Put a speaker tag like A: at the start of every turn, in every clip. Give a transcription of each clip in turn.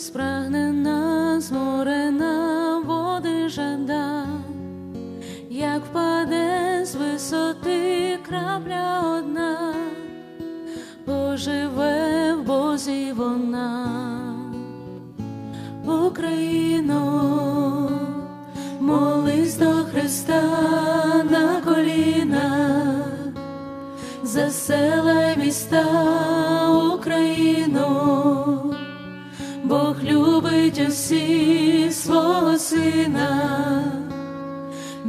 A: спрагнена, зморена води жада, як впаде з висоти крапля одна, поживе в Бозі вона, Україно, молись до Христа на коліна за села міста Бог любить усіх свого сина,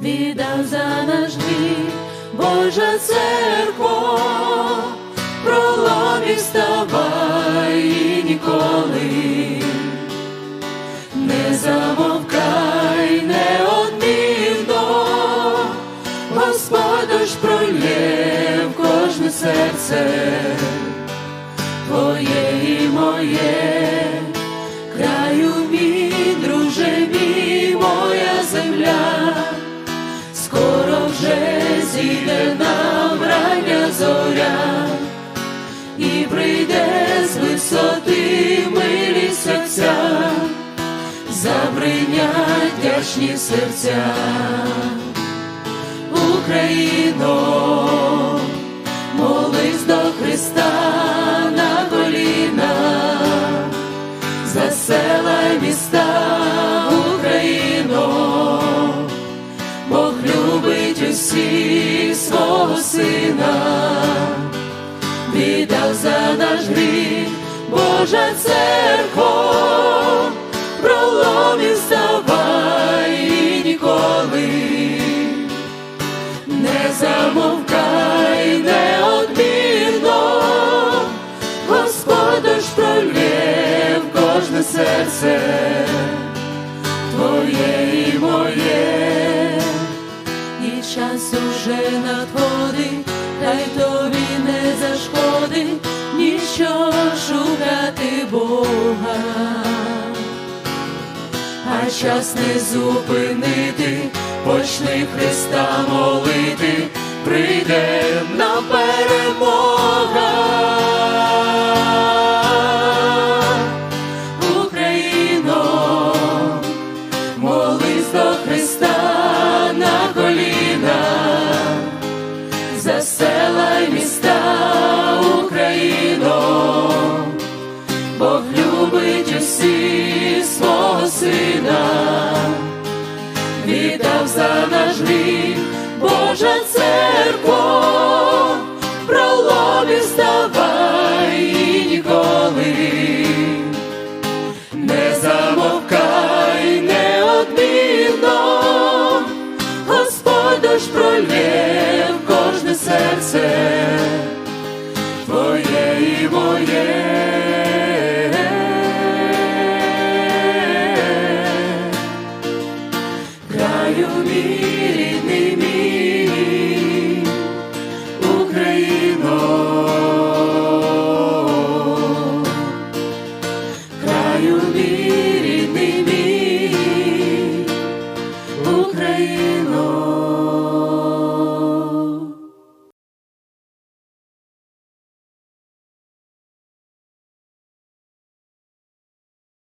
A: віддав за наш гріх Божа церква, проломі вставай і ніколи. Не замовкай, неодмінно, Господь ж пролє в кожне серце, твоє і моє, забринять вдячні серця, Україно, молись до Христа на коліна, за села й міста Україно, Бог любить усіх свого сина. Віддав за наш гріх, Божа церква, замовкай, неодмінно, Господь ж пролє в кожне серце, твоє і моє. І час уже надходить, хай тобі не зашкодить. Ніщо шукати Бога, а час не зупинити, почни Христа молити, Господь в кожне серце, твоє і моє. Краю мій, рідний краю.